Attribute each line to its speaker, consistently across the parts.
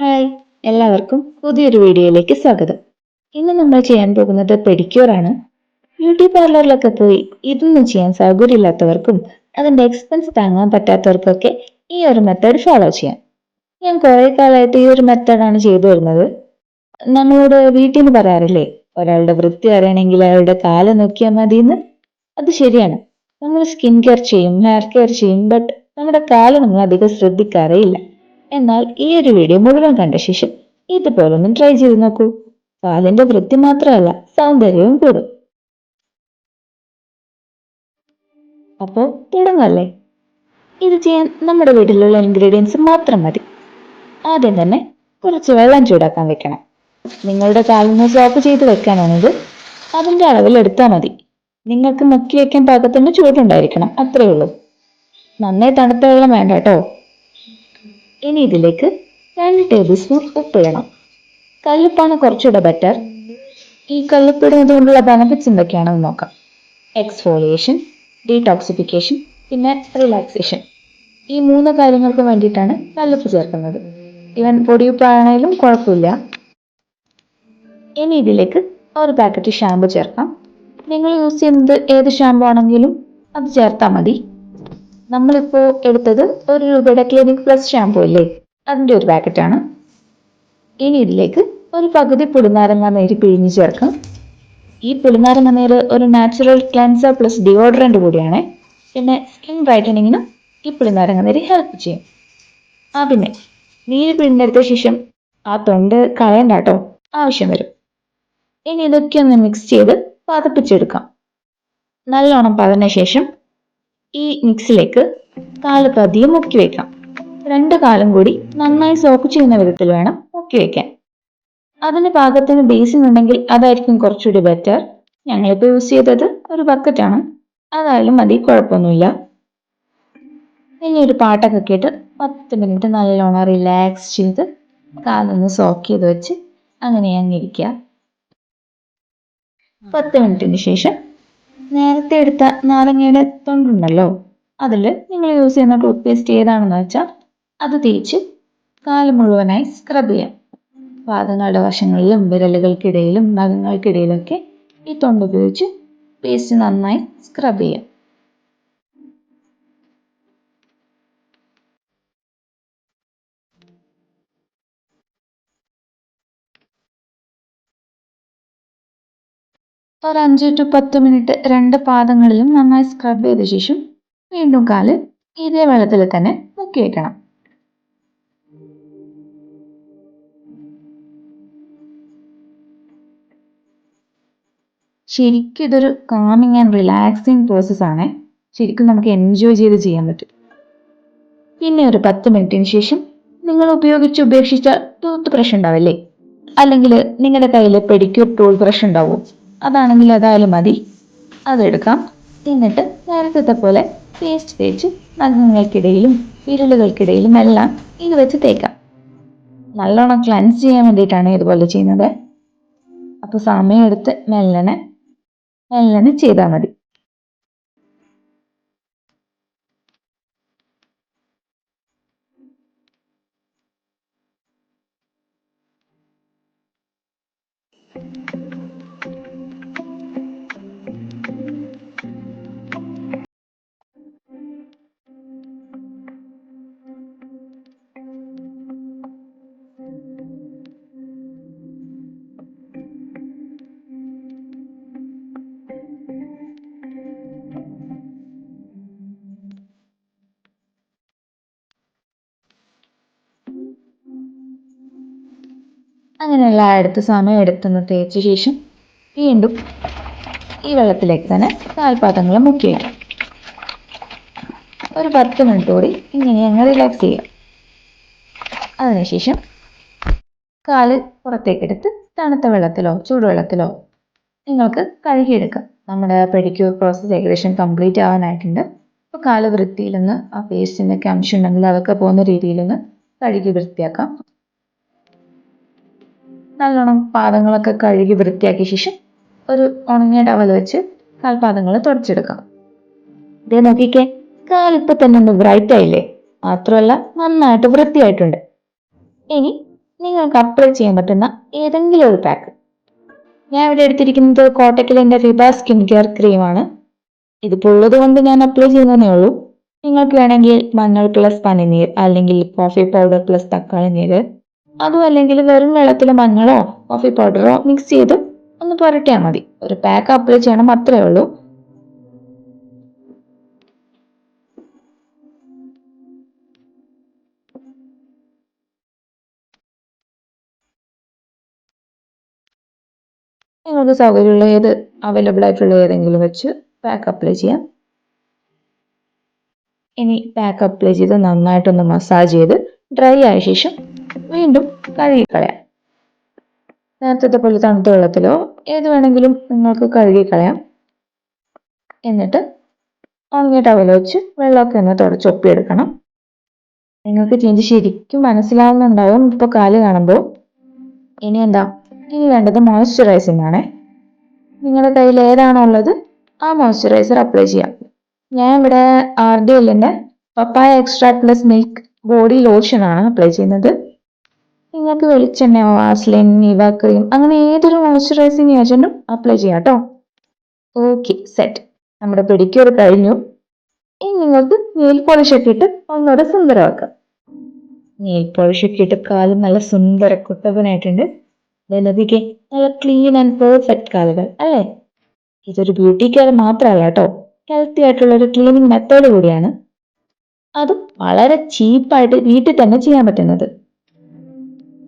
Speaker 1: Hi എല്ലാവർക്കും പുതിയൊരു വീഡിയോയിലേക്ക് സ്വാഗതം. ഇന്ന് നമ്മൾ ചെയ്യാൻ പോകുന്നത് പെഡിക്യൂർ ആണ്. ബ്യൂട്ടി പാർലറിലൊക്കെ പോയി ഇതൊന്നും ചെയ്യാൻ സൗകര്യമില്ലാത്തവർക്കും അതിന്റെ എക്സ്പെൻസ് താങ്ങാൻ പറ്റാത്തവർക്കൊക്കെ ഈ ഒരു മെത്തേഡ് ഫോളോ ചെയ്യാം. ഞാൻ കുറെ കാലമായിട്ട് ഈ ഒരു മെത്തേഡാണ് ചെയ്തു വരുന്നത്. നമ്മളോട് വീട്ടിൽ നിന്ന് പറയാറില്ലേ ഒരാളുടെ വൃത്തി അറിയണമെങ്കിൽ അയാളുടെ കാൽ നോക്കിയാൽ മതി എന്ന് അത് ശരിയാണ്. നമ്മൾ സ്കിൻ കെയർ ചെയ്യും ഹെയർ കെയർ ചെയ്യും ബട്ട് നമ്മുടെ കാൽ നമ്മൾ അധികം ശ്രദ്ധിക്കാറേ ഇല്ല. എന്നാൽ ഈ ഒരു വീഡിയോ മുഴുവൻ കണ്ട ശേഷം ഇതുപോലൊന്നും ട്രൈ ചെയ്ത് നോക്കൂ. പാലിന്റെ വൃത്തി മാത്രമല്ല സൗന്ദര്യവും കൂടും. അപ്പോ തുടങ്ങല്ലേ? ഇത് ചെയ്യാൻ നമ്മുടെ വീട്ടിലുള്ള ഇൻഗ്രീഡിയൻസ് മാത്രം മതി. ആദ്യം തന്നെ കുറച്ച് വെള്ളം ചൂടാക്കാൻ വെക്കണം. നിങ്ങളുടെ കാലിന് സോപ്പ് ചെയ്ത് വെക്കാനാണിത്. അതിന്റെ അളവിൽ എടുത്താൽ മതി. നിങ്ങൾക്ക് മുക്കി വെക്കാൻ പാകത്തിന് ചൂടുണ്ടായിരിക്കണം അത്രേ ഉള്ളൂ. നന്നായി തണുത്ത വെള്ളം വേണ്ട കേട്ടോ. ഇനി ഇതിലേക്ക് രണ്ട് ടേബിൾ സ്പൂൺ ഉപ്പിടണം കല്ലുപ്പാണ് കുറച്ചുകൂടെ ബെറ്റർ ഈ കല്ലുപ്പിടുന്നത് കൊണ്ടുള്ള ബെനഫിറ്റ്സ് എന്തൊക്കെയാണെന്ന് നോക്കാം. എക്സ്ഫോളിയേഷൻ ഡീടോക്സിഫിക്കേഷൻ പിന്നെ റിലാക്സേഷൻ ഈ മൂന്ന് കാര്യങ്ങൾക്ക് വേണ്ടിയിട്ടാണ് കല്ലുപ്പ് ചേർക്കുന്നത്. ഇവൻ പൊടിയുപ്പാണെങ്കിലും കുഴപ്പമില്ല. ഇനി ഇതിലേക്ക് ഒരു പാക്കറ്റ് ഷാമ്പു ചേർക്കാം. നിങ്ങൾ യൂസ് ചെയ്യുന്നത് ഏത് ഷാമ്പു ആണെങ്കിലും അത് ചേർത്താൽ മതി. നമ്മളിപ്പോൾ എടുത്തത് ഒരു രൂപയുടെ ക്ലിനിക് പ്ലസ് ഷാമ്പു അല്ലേ? അതിന്റെ ഒരു പാക്കറ്റാണ് ഇനി ഇതിലേക്ക് ഒരു പകുതി പുളിനാരങ്ങ നീര് പിഴിഞ്ഞ് ചേർക്കാം. ഈ പുളിനാരങ്ങ നീര് ഒരു നാച്ചുറൽ ക്ലൻസർ പ്ലസ് ഡിയോഡറന്റ് കൂടിയാണ്. പിന്നെ സ്കിൻ ബ്രൈറ്റനിങ്ങിനും ഈ പുളിനാരങ്ങ നീര് ഹെൽപ്പ് ചെയ്യും. ആ പിന്നെ നീര് പിഴിഞ്ഞെടുത്ത ശേഷം ആ തൊണ്ട് കളയണ്ട കേട്ടോ ആവശ്യം വരും. ഇനി ഇതൊക്കെ ഒന്ന് മിക്സ് ചെയ്ത് പതപ്പിച്ചെടുക്കാം. നല്ലോണം പതന ശേഷം ഈ മിക്സിലേക്ക് കാൽ പതിയെ മുക്കി വെക്കാം. രണ്ട് കാലം കൂടി നന്നായി സോക്ക് ചെയ്യുന്ന വിധത്തിൽ വേണം മുക്കി വെക്കാൻ. അതിന് പാകത്തിന് ബേസിൻ ഉണ്ടെങ്കിൽ അതായിരിക്കും കുറച്ചുകൂടി ബെറ്റർ ഞങ്ങളിപ്പോൾ യൂസ് ചെയ്തത് ഒരു ബക്കറ്റാണ് അതായാലും മതി കുഴപ്പമൊന്നുമില്ല. ഇനി ഒരു പാട്ടൊക്കെ കേട്ട് പത്ത് മിനിറ്റ് നല്ലോണം റിലാക്സ് ചെയ്ത് കാലൊന്ന് സോക്ക് ചെയ്ത് വെച്ച് അങ്ങനെ അങ്ങിരിക്കുക പത്ത് മിനിറ്റിന് ശേഷം നേരത്തെ എടുത്ത നാരങ്ങയുടെ തൊണ്ടുണ്ടല്ലോ. അതിൽ നിങ്ങൾ യൂസ് ചെയ്യുന്ന ടൂത്ത് പേസ്റ്റ് ഏതാണെന്ന് വെച്ചാൽ അത് തേച്ച് കാൽ മുഴുവനായി സ്ക്രബ് ചെയ്യാം. പാദങ്ങളുടെ വശങ്ങളിലും വിരലുകൾക്കിടയിലും നഖങ്ങൾക്കിടയിലൊക്കെ ഈ തൊണ്ട് ഉപയോഗിച്ച് പേസ്റ്റ് നന്നായി സ്ക്രബ് ചെയ്യാം. ഒരു അഞ്ച് ടു പത്ത് മിനിറ്റ് രണ്ട് പാദങ്ങളിലും നന്നായി സ്ക്രബ് ചെയ്ത ശേഷം വീണ്ടും കാൽ ഇതേ വെള്ളത്തിൽ തന്നെ മുക്കി വയ്ക്കണം ശരിക്കും ഇതൊരു കാമിങ് ആൻഡ് റിലാക്സിങ് പ്രോസസ് ആണ്. ശരിക്കും നമുക്ക് എൻജോയ് ചെയ്ത് ചെയ്യാൻ പറ്റും. പിന്നെ ഒരു പത്ത് മിനിറ്റിന് ശേഷം നിങ്ങൾ ഉപയോഗിച്ച് ഉപേക്ഷിച്ച ടൂത്ത് ബ്രഷ് ഉണ്ടാവില്ലേ? അല്ലെങ്കിൽ നിങ്ങളുടെ കയ്യിൽ പെഡിക്യൂർ ടൂൾ ബ്രഷ് ഉണ്ടാവും? അതാണെങ്കിൽ അതായാലും മതി. അതെടുക്കാം എന്നിട്ട് നേരത്തെ പോലെ പേസ്റ്റ് തേച്ച് നഖങ്ങൾക്കിടയിലും വിരലുകൾക്കിടയിലും എല്ലാം ഇത് വെച്ച് തേക്കാം. നല്ലോണം ക്ലൻസ് ചെയ്യാൻ വേണ്ടിയിട്ടാണ് ഇതുപോലെ ചെയ്യുന്നത്. അപ്പോൾ സമയമെടുത്ത് മെല്ലനെ മെല്ലനെ ചെയ്താൽ മതി. അങ്ങനെ അടുത്ത സമയം എടുത്തൊന്ന് തേച്ച ശേഷം വീണ്ടും ഈ വെള്ളത്തിലേക്ക് തന്നെ കാൽപാത്രങ്ങൾ മുക്കി വയ്ക്കാം. ഒരു പത്ത് മിനിറ്റ് കൂടി ഇങ്ങനെ അങ്ങ് റിലാക്സ് ചെയ്യാം അതിനുശേഷം കാൽ പുറത്തേക്കെടുത്ത് തണുത്ത വെള്ളത്തിലോ ചൂടുവെള്ളത്തിലോ നിങ്ങൾക്ക് കഴുകിയെടുക്കാം. നമ്മുടെ പെഡിക്യൂർ പ്രോസസ്സ് ഏകദേശം കംപ്ലീറ്റ് ആവാനായിട്ടുണ്ട്. അപ്പോൾ കാൽ വൃത്തിയിലൊന്ന് ആ പേസ്റ്റിന്റെ ഒക്കെ അംശം ഉണ്ടെങ്കിൽ അതൊക്കെ പോകുന്ന രീതിയിലൊന്ന് കഴുകി വൃത്തിയാക്കാം. നല്ലോണം പാദങ്ങളൊക്കെ കഴുകി വൃത്തിയാക്കിയ ശേഷം ഒരു ഉണങ്ങിയ ടവൽ വെച്ച് കാൽപാദങ്ങൾ തുടച്ചെടുക്കാം. ഇതേ നോക്കിക്കേ കാലിപ്പോ തന്നെ ഒന്ന് ബ്രൈറ്റ് ആയില്ലേ? മാത്രമല്ല നന്നായിട്ട് വൃത്തിയായിട്ടുണ്ട്. ഇനി നിങ്ങൾക്ക് അപ്ലൈ ചെയ്യാൻ പറ്റുന്ന ഏതെങ്കിലും ഒരു പാക്ക് ഞാൻ ഇവിടെ എടുത്തിരിക്കുന്നത് കോട്ടക്കിലിന്റെ റിബ സ്കിൻ കെയർ ക്രീമാണ് ഇതിപ്പോൾ ഉള്ളത് കൊണ്ട് ഞാൻ അപ്ലൈ ചെയ്യുന്നതേ ഉള്ളൂ. നിങ്ങൾക്ക് വേണമെങ്കിൽ മഞ്ഞൾ പ്ലസ് പനിനീർ അല്ലെങ്കിൽ കോഫി പൗഡർ പ്ലസ് തക്കാളി നീര് അതും അല്ലെങ്കിൽ വെറും വെള്ളത്തിൽ മഞ്ഞളോ കോഫി പൗഡറോ മിക്സ് ചെയ്ത് ഒന്ന് പുരട്ടിയാൽ മതി. ഒരു പാക്ക് അപ്ലൈ ചെയ്യണം അത്രേ ഉള്ളൂ. നിങ്ങൾക്ക് സൗകര്യമുള്ള ഏത് അവൈലബിൾ ആയിട്ടുള്ള ഏതെങ്കിലും വെച്ച് പാക്ക് അപ്ലൈ ചെയ്യാം. ഇനി പാക്ക് അപ്ലൈ ചെയ്ത് നന്നായിട്ടൊന്ന് മസാജ് ചെയ്ത് ഡ്രൈ ആയ ശേഷം വീണ്ടും കഴുകിക്കളയാം നേരത്തെ പോലെ തണുത്ത വെള്ളത്തിലോ ഏത് വേണമെങ്കിലും നിങ്ങൾക്ക് കഴുകിക്കളയാം എന്നിട്ട് ഉണങ്ങിയ ടവൽ വെച്ച് വെള്ളമൊക്കെ ഒന്ന് തുടച്ചൊപ്പിയെടുക്കണം നിങ്ങൾക്ക് ചേഞ്ച് ശരിക്കും മനസ്സിലാവുന്നുണ്ടാവും ഇപ്പൊ കാൽ കാണുമ്പോൾ. ഇനി എന്താ? ഇനി വേണ്ടത് മോയ്സ്ചറൈസിംഗ് ആണ്. നിങ്ങളുടെ കയ്യിൽ ഏതാണോ ഉള്ളത് ആ മോയ്സ്ചറൈസർ അപ്ലൈ ചെയ്യാം. ഞാൻ ഇവിടെ ആർ ഡി എല്ലിന്റെ papaya extra plus milk body lotion ആണ് അപ്ലൈ ചെയ്യുന്നത്. നിങ്ങൾക്ക് വെളിച്ചെണ്ണ വാസ്ലിൻ നിവ ക്രീം അങ്ങനെ ഏതൊരു മോയ്സ്ചറൈസിങ് ഏജന്റും അപ്ലൈ ചെയ്യാം കേട്ടോ ഓക്കെ സെറ്റ് നമ്മുടെ പെഡിക്യൂർ കഴിഞ്ഞു. ഇനി നിങ്ങൾക്ക് നെയിൽ പോളിഷ് ഒക്കെ ഇട്ട് ഒന്നുകൂടെ സുന്ദരമാക്കാം. നെയിൽ പോളിഷ് ഒക്കെ ഇട്ട് കാലം നല്ല സുന്ദര കുട്ടപ്പനായിട്ടുണ്ട് ലതിക്ക് നല്ല ക്ലീൻ ആൻഡ് പെർഫെക്റ്റ് കാലുകൾ അല്ലേ? ഇതൊരു ബ്യൂട്ടി കെയർ മാത്രമല്ല കേട്ടോ ഹെൽത്തി ആയിട്ടുള്ള ഒരു ക്ലീനിങ് മെത്തേഡ് കൂടിയാണ്. അതും വളരെ ചീപ്പായിട്ട് വീട്ടിൽ തന്നെ ചെയ്യാൻ പറ്റുന്നത്.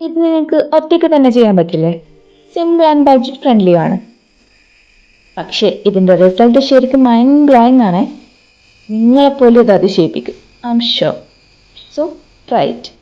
Speaker 1: ഇത് നിങ്ങൾക്ക് ഒറ്റയ്ക്ക് തന്നെ ചെയ്യാൻ പറ്റില്ലേ? സിമ്പിൾ ആൻഡ് ബഡ്ജറ്റ് ഫ്രണ്ട്ലിയാണ് പക്ഷേ ഇതിന്റെ റിസൾട്ട് ശരിക്കും മൈൻഡ് ബ്ലോയിങ് ആണേ. നിങ്ങളെപ്പോലും ഇത് അതിശയിപ്പിക്കും. I'm sure so it